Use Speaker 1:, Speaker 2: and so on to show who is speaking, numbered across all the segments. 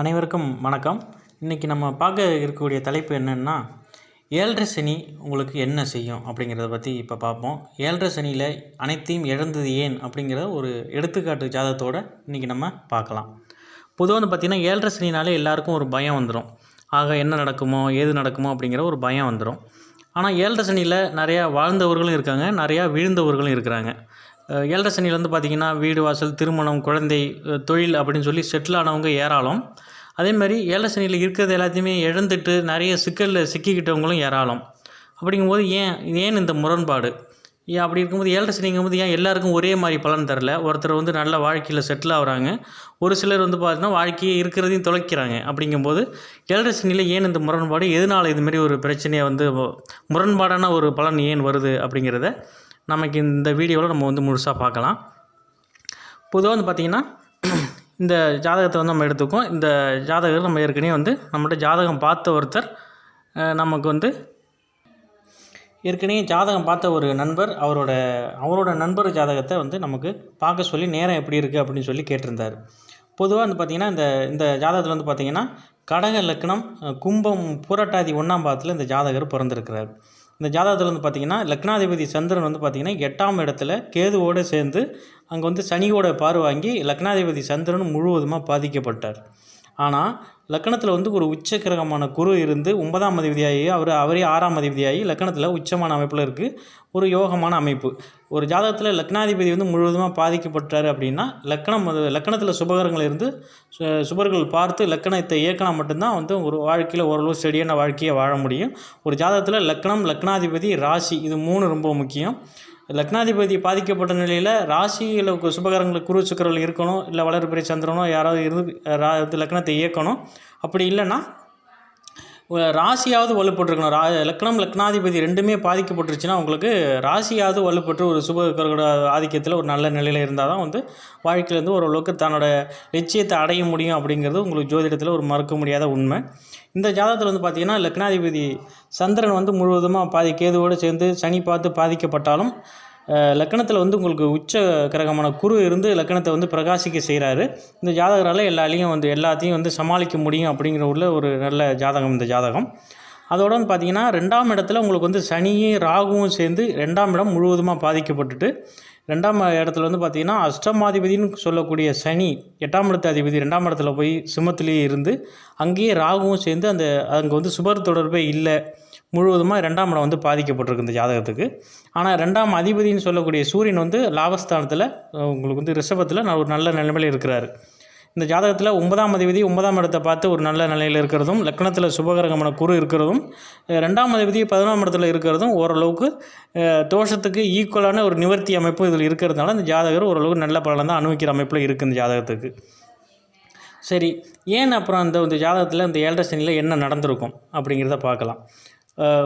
Speaker 1: அனைவருக்கும் வணக்கம். இன்றைக்கி நம்ம பார்க்க இருக்கக்கூடிய தலைப்பு என்னென்னா ஏழரை சனி உங்களுக்கு என்ன செய்யும் அப்படிங்கிறத பற்றி இப்போ பார்ப்போம். ஏழரை சனியில் அனைத்தையும் இழந்தது ஏன் அப்படிங்கிற ஒரு எடுத்துக்காட்டு ஜாதகத்தோடு இன்றைக்கி நம்ம பார்க்கலாம். பொதுவாக வந்து பார்த்திங்கன்னா ஏழரை சனினாலே எல்லாருக்கும் ஒரு பயம் வந்துடும் ஆக என்ன நடக்குமோ ஏது நடக்குமோ அப்படிங்கிற ஒரு பயம் வந்துடும் ஆனால் ஏழரை சனியில் நிறையா வாழ்ந்தவர்களும் இருக்காங்க நிறையா விழுந்தவர்களும் இருக்கிறாங்க. ஏழரை சனியில் வந்து பார்த்திங்கன்னா வீடு வாசல் திருமணம் குழந்தை தொழில் அப்படின்னு சொல்லி செட்டில் ஆனவங்க ஏராளம். அதே மாதிரி ஏழரை சனியில் இருக்கிறது எல்லாத்தையுமே இழந்துட்டு நிறைய சிக்கலில் சிக்கிக்கிட்டவங்களும் ஏராளம். அப்படிங்கும்போது ஏன் ஏன் இந்த முரண்பாடு? ஏன் அப்படி இருக்கும்போது ஏழரை சனிங்கும்போது ஏன் எல்லாருக்கும் ஒரே மாதிரி பலன் தரல? ஒருத்தர் வந்து நல்ல வாழ்க்கையில் செட்டில் ஆகுறாங்க. ஒரு சிலர் வந்து பார்த்தீங்கன்னா வாழ்க்கையை இருக்கிறதையும் தொலைக்கிறாங்க. அப்படிங்கும்போது ஏழரை சனியில் ஏன் இந்த முரண்பாடு? எதனால் இதுமாரி ஒரு பிரச்சனையை வந்து முரண்பாடான ஒரு பலன் ஏன் வருது அப்படிங்கிறத நமக்கு இந்த வீடியோவில் நம்ம வந்து முழுசாக பார்க்கலாம். பொதுவாக வந்து பார்த்திங்கன்னா இந்த ஜாதகத்தை வந்து நம்ம எடுத்துக்கோம் இந்த ஜாதகர் நம்ம ஏற்கனவே வந்து நம்மகிட்ட ஜாதகம் பார்த்த ஒருத்தர் நமக்கு வந்து ஏற்கனவே ஜாதகம் பார்த்த ஒரு நண்பர் அவரோட அவரோட நண்பர் ஜாதகத்தை வந்து நமக்கு பார்க்க சொல்லி நேரம் எப்படி இருக்குது அப்படின்னு சொல்லி கேட்டிருந்தார். பொதுவாக வந்து பார்த்திங்கன்னா இந்த இந்த ஜாதகத்தில் வந்து பார்த்திங்கன்னா கடக லக்னம் கும்பம் புரட்டாதி ஒன்றாம் பாதத்தில் இந்த ஜாதகர் பிறந்திருக்கிறார். இந்த ஜாதகத்தில் வந்து பார்த்திங்கன்னா லக்னாதிபதி சந்திரன் வந்து பார்த்திங்கன்னா எட்டாம் இடத்துல கேதுவோடு சேர்ந்து அங்கே வந்து சனியோட பார்வை வாங்கி லக்னாதிபதி சந்திரன் முழுவதுமாக பாதிக்கப்பட்டார். ஆனால் லக்கணத்தில் வந்து ஒரு உச்ச கிரகமான குரு இருந்து ஒன்பதாம் அதிபதியாகி அவர் அவரே ஆறாம் அதிபதியாகி லக்கணத்தில் உச்சமான அமைப்பில் இருக்குது ஒரு யோகமான அமைப்பு. ஒரு ஜாதகத்தில் லக்னாதிபதி வந்து முழுவதுமாக பாதிக்கப்பட்டார் அப்படின்னா லக்கணம் லக்கணத்தில் சுபகரங்கள் இருந்து சு- சுபர்கள் பார்த்து லக்கணத்தை இயக்கினா மட்டும்தான் வந்து ஒரு வாழ்க்கையில் ஓரளவு செடியான வாழ்க்கையை வாழ முடியும். ஒரு ஜாதகத்தில் லக்னம் லக்னாதிபதி ராசி இது மூணு ரொம்ப முக்கியம். லக்னாதிபதி பாதிக்கப்பட்ட நிலையில் ராசியில் சுபகரங்களுக்கு குரு சுக்கரங்கள் இருக்கணும் இல்லை வளர்பிறை சந்திரனோ யாராவது இருந்து ரா லக்னத்தை இயக்கணும். அப்படி இல்லைன்னா ராசியாவது வலுப்பட்டுருக்கணும். ரா லக்னம் லக்னாதிபதி ரெண்டுமே பாதிக்கப்பட்டுருச்சுன்னா உங்களுக்கு ராசியாவது வலுப்பட்டு ஒரு சுபகரோட ஆதிக்கத்தில் ஒரு நல்ல நிலையில் இருந்தால் தான் வந்து வாழ்க்கையிலேருந்து ஓரளவுக்கு தன்னோட லட்சியத்தை அடைய முடியும் அப்படிங்கிறது உங்களுக்கு ஜோதிடத்தில் ஒரு மறுக்க முடியாத உண்மை. இந்த ஜாதகத்தில் வந்து பார்த்திங்கன்னா லக்னாதிபதி சந்திரன் வந்து முழுவதுமாக பாதி கேதுவோடு சேர்ந்து சனி பார்த்து பாதிக்கப்பட்டாலும் லக்கணத்தில் லக்னத்தில் வந்து உங்களுக்கு உச்ச கிரகமான குரு இருந்து லக்னத்தை வந்து பிரகாசிக்க செய்கிறாரு இந்த ஜாதகரால் எல்லாத்தையும் வந்து எல்லாத்தையும் வந்து சமாளிக்க முடியும் அப்படிங்கிற உள்ள ஒரு நல்ல ஜாதகம் இந்த ஜாதகம். அதோட வந்து பார்த்தீங்கன்னா ரெண்டாம் இடத்துல உங்களுக்கு வந்து சனியும் ராகுவும் சேர்ந்து ரெண்டாம் இடம் முழுவதுமாக பாதிக்கப்பட்டுட்டு ரெண்டாம் இடத்துல வந்து பார்த்திங்கன்னா அஷ்டமாதிபதினு சொல்லக்கூடிய சனி எட்டாம் இடத்து அதிபதி ரெண்டாம் இடத்துல போய் சிம்மத்திலேயே இருந்து அங்கேயே ராகுவும் சேர்ந்து அந்த அங்கே வந்து சுபர் தொடர்பே இல்லை. முழுவதுமாக ரெண்டாம் இடம் வந்து பாதிக்கப்பட்டிருக்கு இந்த ஜாதகத்துக்கு. ஆனால் ரெண்டாம் அதிபதினு சொல்லக்கூடிய சூரியன் வந்து லாபஸ்தானத்தில் உங்களுக்கு வந்து ரிஷபத்தில் ஒரு நல்ல நிலைமையில் இருக்கிறார். இந்த ஜாதகத்தில் ஒன்பதாம் அதிபதி ஒன்பதாம் இடத்தை பார்த்து ஒரு நல்ல நிலையில் இருக்கிறதும் லக்னத்தில் சுபகிரகமான குரு இருக்கிறதும் ரெண்டாம் அதிபதி பதினொன்றாம் இடத்துல இருக்கிறதும் ஓரளவுக்கு தோஷத்துக்கு ஈக்குவலான ஒரு நிவர்த்தி அமைப்பு இதில் இருக்கிறதுனால இந்த ஜாதகர் ஓரளவுக்கு நல்ல பலன் தான் அனுபவிக்கிற அமைப்பில் இருக்குது இந்த ஜாதகத்துக்கு. சரி ஏன் அப்புறம் அந்த இந்த ஜாதகத்தில் இந்த ஏழரை சனியில் என்ன நடந்திருக்கும் அப்படிங்கிறத பார்க்கலாம்.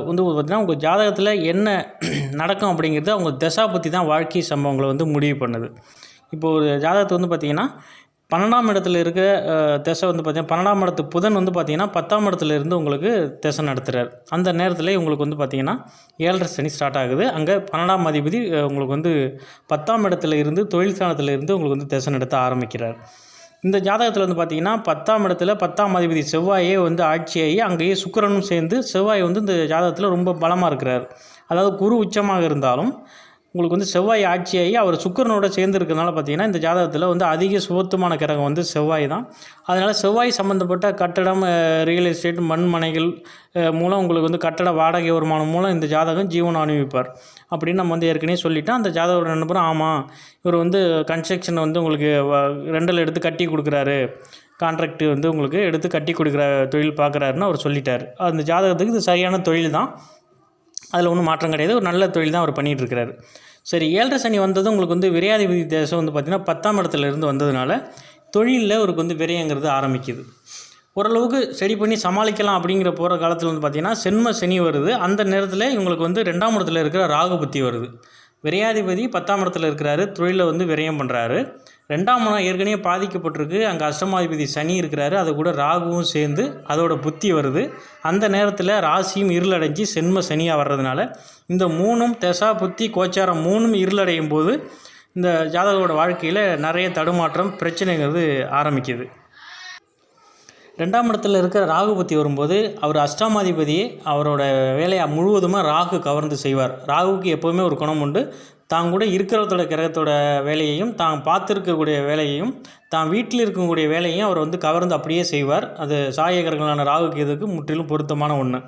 Speaker 1: வந்து பார்த்திங்கன்னா உங்கள் ஜாதகத்தில் என்ன நடக்கும் அப்படிங்கிறது அவங்க திசா பற்றி தான் வாழ்க்கை சம்பவங்களை வந்து முடிவு பண்ணுது. இப்போ ஒரு ஜாதகத்தை வந்து பார்த்திங்கன்னா பன்னெண்டாம் இடத்துல இருக்கிற திசை வந்து பார்த்திங்கன்னா பன்னெண்டாம் இடத்து புதன் வந்து பார்த்திங்கன்னா பத்தாம் இடத்துல இருந்து உங்களுக்கு திசை நடத்துகிறார் அந்த நேரத்தில் உங்களுக்கு வந்து பார்த்திங்கன்னா ஏழரை சனி ஸ்டார்ட் ஆகுது. அங்கே பன்னெண்டாம் அதிபதி உங்களுக்கு வந்து பத்தாம் இடத்துல இருந்து தொழில் ஸ்தானத்தில் இருந்து உங்களுக்கு வந்து திசை நடத்த ஆரம்பிக்கிறார். இந்த ஜாதகத்தில் வந்து பார்த்திங்கன்னா பத்தாம் இடத்துல பத்தாம் அதிபதி செவ்வாயே வந்து ஆட்சியாகி அங்கேயே சுக்கரனும் சேர்ந்து செவ்வாய் வந்து இந்த ஜாதகத்தில் ரொம்ப பலமாக இருக்கிறார். அதாவது குரு உச்சமாக இருந்தாலும் உங்களுக்கு வந்து செவ்வாய் ஆட்சியாகி அவர் சுக்கரனோட சேர்ந்து இருக்கிறதுனால பார்த்தீங்கன்னா இந்த ஜாதகத்தில் வந்து அதிக சுபத்துவமான கிரகம் வந்து செவ்வாய் தான். அதனால் செவ்வாய் சம்மந்தப்பட்ட கட்டடம் ரியல் எஸ்டேட் மண்மனைகள் மூலம் உங்களுக்கு வந்து கட்டட வாடகை வருமானம் மூலம் இந்த ஜாதகம் ஜீவனம் அனுபவிப்பார். அப்படின்னு நம்ம வந்து ஏற்கனவே சொல்லிவிட்டோம் அந்த ஜாதகம் நண்பரும் ஆமாம் இவர் வந்து கன்ஸ்ட்ரக்ஷன் வந்து உங்களுக்கு ரெண்டில் எடுத்து கட்டி கொடுக்குறாரு. கான்ட்ராக்ட் வந்து உங்களுக்கு எடுத்து கட்டி கொடுக்குற தொழில் பார்க்குறாருன்னு அவர் சொல்லிட்டார். அந்த ஜாதகத்துக்கு இது சரியான தொழில் தான். அதில் ஒன்றும் மாற்றம் கிடையாது. ஒரு நல்ல தொழில் தான் அவர் பண்ணிகிட்டு இருக்கிறாரு சரி ஏழரை சனி வந்ததும் உங்களுக்கு வந்து விரையாதிபதி தேசம் வந்து பார்த்திங்கன்னா பத்தாம் இடத்துல இருந்து வந்ததுனால தொழிலில் அவருக்கு வந்து விரையங்கிறது ஆரம்பிக்குது. ஓரளவுக்கு செடி பண்ணி சமாளிக்கலாம் அப்படிங்கிற போகிற காலத்தில் வந்து பார்த்திங்கன்னா சென்ம சனி வருது. அந்த நேரத்தில் இவங்களுக்கு வந்து ரெண்டாம் இடத்துல இருக்கிற ராகு புத்தி வருது. விரையாதிபதி பத்தாம் இடத்துல இருக்கிறாரு. தொழிலில் வந்து விரயம் பண்ணுறாரு ரெண்டாம் இடம் ஏற்கனவே பாதிக்கப்பட்டிருக்கு. அங்கே அஷ்டமாதிபதி சனி இருக்கிறாரு. அது கூட ராகுவும் சேர்ந்து அதோட புத்தி வருது. அந்த நேரத்தில் ராசியும் இருளடைஞ்சு சென்ம சனியாக வர்றதுனால இந்த மூணும் தசா புத்தி கோச்சாரம் மூணும் இருளடையும் போது இந்த ஜாதகோட வாழ்க்கையில் நிறைய தடுமாற்றம் பிரச்சனைங்கிறது ஆரம்பிக்குது. ரெண்டாம் இடத்துல இருக்கிற ராகு பற்றி வரும்போது அவர் அஷ்டமாதிபதி அவரோட வேலையை முழுவதுமாக ராகு கவர்ந்து செய்வார். ராகுவுக்கு எப்போவுமே ஒரு குணம் உண்டு. தான் கூட இருக்கிறதோட கிரகத்தோட வேலையையும் தான் பார்த்துருக்கக்கூடிய வேலையையும் தான் வீட்டில் இருக்கக்கூடிய வேலையையும் அவர் வந்து கவர்ந்து அப்படியே செய்வார். அது சாய கிரகங்களான ராகுக்கு இதுக்கு முற்றிலும் பொருத்தமான ஒன்று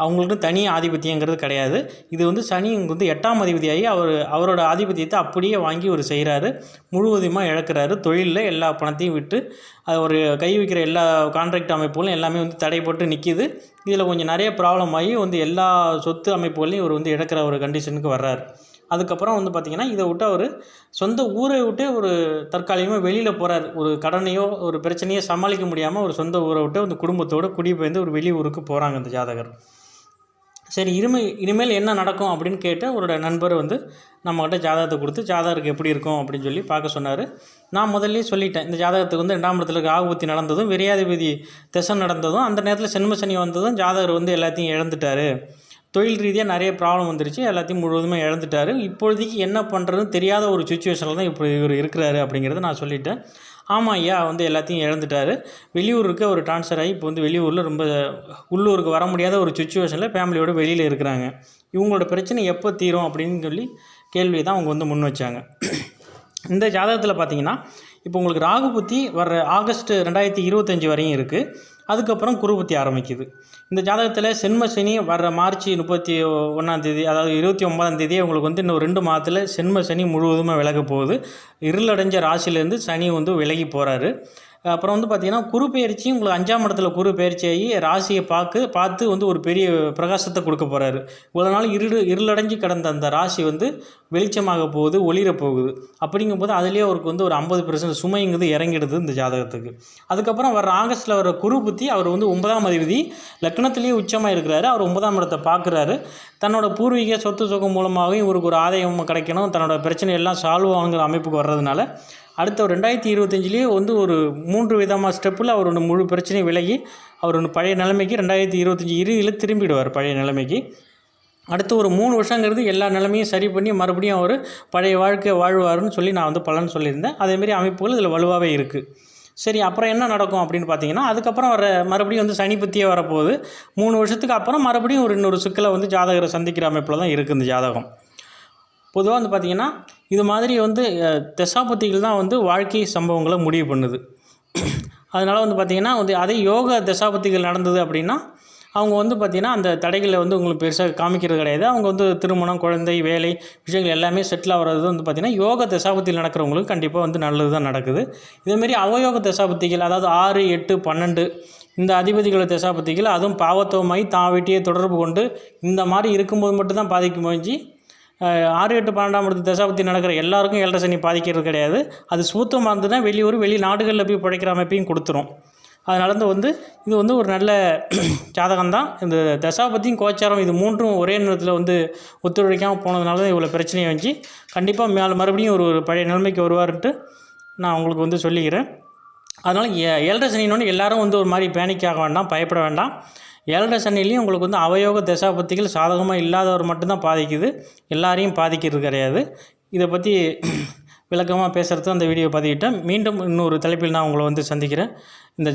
Speaker 1: அவங்களுக்கு தனி ஆதிபத்தியங்கிறது கிடையாது. இது வந்து சனி இங்கே வந்து எட்டாம் அதிபதியாகி அவர் அவரோட ஆதிபத்தியத்தை அப்படியே வாங்கி ஒரு செய்கிறாரு முழுவதுமாக இழக்கிறாரு. தொழிலில் எல்லா பணத்தையும் விட்டு அது ஒரு கை வைக்கிற எல்லா கான்ட்ராக்ட் அமைப்புகளும் எல்லாமே வந்து தடைப்பட்டு நிற்கிது இதில் கொஞ்சம் நிறைய ப்ராப்ளம் ஆகி வந்து எல்லா சொத்து அமைப்புகளையும் இவர் வந்து இழக்கிற ஒரு கண்டிஷனுக்கு வர்றார். அதுக்கப்புறம் வந்து பார்த்திங்கன்னா இதை விட்டு அவர் சொந்த ஊரை விட்டு ஒரு தற்காலிகமாக வெளியில் போகிறார் ஒரு கடனையோ ஒரு பிரச்சனையோ சமாளிக்க முடியாமல் ஒரு சொந்த ஊரை விட்டு அந்த குடும்பத்தோடு குடிபெயர்ந்து ஒரு வெளி ஊருக்கு போகிறாங்க இந்த ஜாதகர். சரி இனிமே இனிமேல் என்ன நடக்கும் அப்படின்னு கேட்டு அவரோட நண்பர் வந்து நம்மக்கிட்ட ஜாதகத்தை கொடுத்து ஜாதகருக்கு எப்படி இருக்கும்? அப்படின்னு சொல்லி பார்க்க சொன்னார். நான் முதல்ல சொல்லிட்டேன் இந்த ஜாதகத்துக்கு வந்து ரெண்டாம் இடத்துல ஆகுபத்தி நடந்ததும் விரையாதிபதி திசை நடந்ததும் அந்த நேரத்தில் சென்மசனி வந்ததும் ஜாதகர் வந்து எல்லாத்தையும் இழந்துட்டார். தொழில் ரீதியாக நிறைய ப்ராப்ளம் வந்துருச்சு எல்லாத்தையும் முழுவதுமே இழந்துட்டார். இப்பொழுதைக்கு என்ன பண்ணுறதுன்னு தெரியாத ஒரு சுச்சுவேஷனில் தான் இப்போ இவர் இருக்கிறாரு அப்படிங்கிறத நான் சொல்லிட்டேன். ஆமாம் ஐயா வந்து எல்லாத்தையும் இழந்துட்டார். வெளியூருக்கு அவர் ட்ரான்ஸ்ஃபர் ஆகி இப்போ வந்து வெளியூரில் ரொம்ப உள்ளூருக்கு வர முடியாத ஒரு சுச்சுவேஷனில் ஃபேமிலியோடு வெளியில் இருக்கிறாங்க. இவங்களோட பிரச்சனை எப்போ தீரும் அப்படின்னு சொல்லி கேள்வி தான் அவங்க வந்து முன் வச்சாங்க. இந்த ஜாதகத்தில் பார்த்தீங்கன்னா இப்போ உங்களுக்கு ராகு புத்தி வர்ற ஆகஸ்ட் ரெண்டாயிரத்தி இருபத்தஞ்சி வரையும் இருக்குது அதுக்கப்புறம் குருபத்தி ஆரம்பிக்குது. இந்த ஜாதகத்தில் சென்ம சனி வர்ற மார்ச் முப்பத்தி ஒன்றாந்தேதி அதாவது இருபத்தி ஒன்பதாம் தேதி உங்களுக்கு வந்து இன்னும் ரெண்டு மாதத்தில் சென்ம சனி முழுவதுமாக விலக போகுது. இருளடைஞ்ச ராசியிலேருந்து சனி வந்து விலகி போகிறாரு அப்புறம் வந்து பார்த்திங்கன்னா குரு பயிற்சியும் உங்களுக்கு அஞ்சாம் இடத்துல குரு பயிற்சியாகி ராசியை பார்க்கு பார்த்து வந்து ஒரு பெரிய பிரகாசத்தை கொடுக்க போகிறாரு இவ்வளோ நாள் இருடு இருளடைஞ்சு கிடந்த அந்த ராசி வந்து வெளிச்சமாக போகுது ஒளிர போகுது. அப்படிங்கும்போது அதுலேயே அவருக்கு வந்து ஒரு ஐம்பது பெர்சன்ட் சுமைங்கிறது இறங்கிடுது இந்த ஜாதகத்துக்கு. அதுக்கப்புறம் வர ஆகஸ்ட்டில் வர குரு புத்தி அவர் வந்து ஒன்பதாம் அதிபதி லக்னத்திலேயே உச்சமாக இருக்கிறாரு. அவர் ஒன்பதாம் இடத்தை பார்க்குறாரு. தன்னோட பூர்வீக சொத்து சுகம் மூலமாகவும் இவருக்கு ஒரு ஆதாயம் கிடைக்கணும். தன்னோட பிரச்சனை எல்லாம் சால்வ் ஆகுங்கிற அமைப்புக்கு வர்றதுனால அடுத்த ஒரு ரெண்டாயிரத்தி இருபத்தஞ்சிலேயே வந்து ஒரு மூன்று விதமாக ஸ்டெப்பில் அவர் ஒன்று முழு பிரச்சனையும் விலகி அவர் ஒன்று பழைய நிலைமைக்கு ரெண்டாயிரத்தி இருபத்தஞ்சி இறுதியில் திரும்பிடுவார் பழைய நிலைமைக்கு. அடுத்து ஒரு மூணு வருஷங்கிறது எல்லா நிலைமையும் சரி பண்ணி மறுபடியும் அவர் பழைய வாழ்க்கை வாழ்வார்னு சொல்லி நான் வந்து பலன் சொல்லியிருந்தேன். அதேமாரி அமைப்புகள் இதில் வலுவாகவே இருக்குது சரி அப்புறம் என்ன நடக்கும் அப்படின்னு பார்த்தீங்கன்னா அதுக்கப்புறம் வர மறுபடியும் வந்து சனி புத்தியே வரப்போகுது. மூணு வருஷத்துக்கு அப்புறம் மறுபடியும் ஒரு இன்னொரு சிக்கலை வந்து ஜாதகரை சந்திக்கிற அமைப்பில் தான் இருக்குது இந்த ஜாதகம். பொதுவாக வந்து பார்த்திங்கன்னா இது மாதிரி வந்து அஹ், தசாபதிகள் தான் வந்து வாழ்க்கை சம்பவங்களை முடிவு பண்ணுது. அதனால் வந்து பார்த்திங்கன்னா வந்து அதே யோக தசாபதிகள் நடந்தது அப்படின்னா அவங்க வந்து பார்த்திங்கன்னா அந்த தடைகளை வந்து உங்களுக்கு பெருசாக காமிக்கிறது கிடையாது. அவங்க வந்து திருமணம் குழந்தை வேலை விஷயங்கள் எல்லாமே செட்டில் ஆகிறது வந்து பார்த்திங்கன்னா யோக தசாபத்தியில் நடக்கிறவங்களுக்கு கண்டிப்பாக வந்து நல்லது தான் நடக்குது. இதேமாரி அவயோக தசாபத்திகள் அதாவது ஆறு எட்டு பன்னெண்டு இந்த அதிபதிகளோட தசாபத்திகள் அதுவும் பாவத்துவமாய் தான் வீட்டையே தொடர்பு கொண்டு இந்த மாதிரி இருக்கும்போது மட்டும்தான் பாதிக்கும் போஞ்சு ஆறு எட்டு பன்னெண்டாம் இடத்து தசாபத்தி நடக்கிற எல்லாருக்கும் ஏழரை சனி பாதிக்கிறது கிடையாது. அது சூத்தமாக இருந்ததுன்னா வெளியூர் வெளி நாடுகளில் போய் பிழைக்கிற அமைப்பையும் கொடுத்துரும். அதனால் தான் வந்து இது வந்து ஒரு நல்ல ஜாதகம் தான் இந்த தசாபத்தியும் கோச்சாரம் இது மூன்றும் ஒரே நேரத்தில் வந்து ஒத்துழைக்காமல் போனதுனால தான் இவ்வளோ பிரச்சனையை வந்துச்சு கண்டிப்பாக மேலே மறுபடியும் ஒரு ஒரு பழைய நிலைமைக்கு வருவார்ன்ட்டு நான் உங்களுக்கு வந்து சொல்லிக்கிறேன். அதனால் ஏ- ஏழரை சனினோன்னு எல்லாரும் வந்து ஒரு மாதிரி பேனிக் ஆக வேண்டாம் பயப்பட வேண்டாம். ஏழரை சனிலையும் உங்களுக்கு வந்து அவயோக தசாபத்திகள் சாதகமாக இல்லாதவர் மட்டும்தான் பாதிக்குது. எல்லாரையும் பாதிக்கிறது கிடையாது. இதை பற்றி விளக்கமாக பேசுகிறது அந்த வீடியோ பதிவிட்டேன். மீண்டும் இன்னொரு தலைப்பில் நான் உங்களை வந்து சந்திக்கிறேன்.